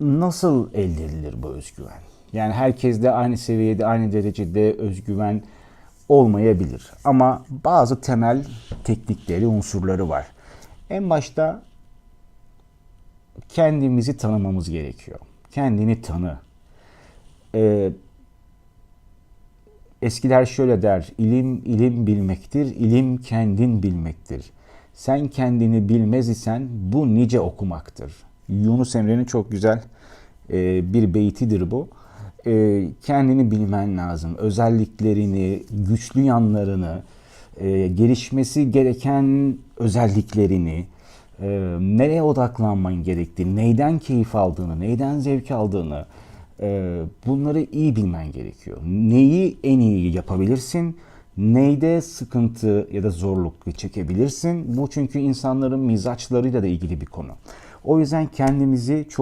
nasıl elde edilir bu özgüven? Yani herkeste aynı seviyede, aynı derecede özgüven olmayabilir. Ama bazı temel teknikleri, unsurları var. En başta kendimizi tanımamız gerekiyor. Kendini tanı. Ee, eskiler şöyle der, ilim ilim bilmektir, ilim kendin bilmektir. Sen kendini bilmez isen bu nice okumaktır. Yunus Emre'nin çok güzel e, bir beytidir bu. E, kendini bilmen lazım. Özelliklerini, güçlü yanlarını, e, gelişmesi gereken özelliklerini, e, nereye odaklanman gerektiğini, neyden keyif aldığını, neyden zevk aldığını, e, bunları iyi bilmen gerekiyor. Neyi en iyi yapabilirsin, neyde sıkıntı ya da zorluk çekebilirsin. Bu çünkü insanların mizaçlarıyla da ilgili bir konu. O yüzden kendimizi çok